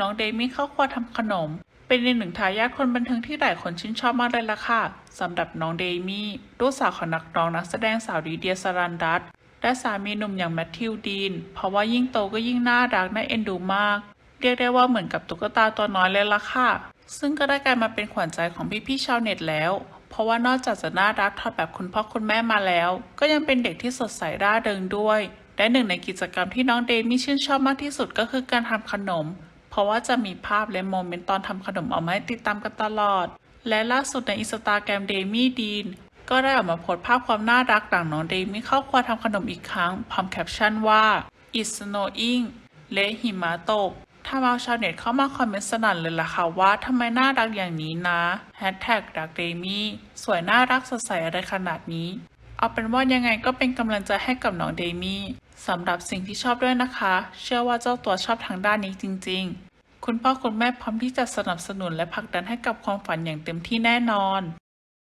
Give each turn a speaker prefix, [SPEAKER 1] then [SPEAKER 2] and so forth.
[SPEAKER 1] น้องเดมี่เข้าครัวทำขนม เป็นอีกหนึ่งทายาทคนบันเทิงที่หลายคนชื่นชอบมากเลยล่ะค่ะสำหรับน้องเดมี่ลูกสาวของนักร้องนักแสดงสาวดีเดียสรันดัตและสามีหนุ่มอย่างแมทธิวดีน เพราะว่ายิ่งโตก็ยิ่งน่ารักน่าเอ็นดูมาก เรียกได้ว่าเหมือนกับตุ๊กตาตัวน้อยเลยล่ะค่ะ ซึ่งก็ได้กลายมาเป็นขวัญใจของพี่ๆชาวเน็ตแล้ว เพราะว่านอกจากจะน่ารักทอดแบบคุณพ่อคุณแม่มาแล้ว ก็ยังเป็นเด็กที่สดใสร่าเริงด้วย และหนึ่งในกิจกรรมที่น้องเดมี่ชื่นชอบมากที่สุดก็คือการทำขนม ราะว่าจะมีภาพและโมเมนต์ตอนทำขนมเอามาให้ติดตามกันตลอด และล่าสุดในอินสตาแกรมเดมี่ดีนก็ได้ออกมาโพสต์ภาพความน่ารักหลังน้องเดมี่เข้าครัวทำขนมอีกครั้งพร้อมแคปชั่นว่า It's snowing และหิมะตกทำเอาชาวเน็ตเข้ามาคอมเมนต์สนั่นเลยล่ะค่ะว่าทำไมน่ารักอย่างนี้นะแฮชแท็กรักเดมี่สวยน่ารักสดใสอะไรขนาดนี้ เอาเป็นว่ายังไงก็เป็นกำลังใจให้กับน้องเดมี่สำหรับสิ่งที่ชอบด้วยนะคะ เชื่อว่าเจ้าตัวชอบทางด้านนี้จริง ๆ คุณพ่อคุณแม่พร้อมที่จะสนับสนุนและผลักดันให้กับความฝันอย่างเต็มที่แน่นอน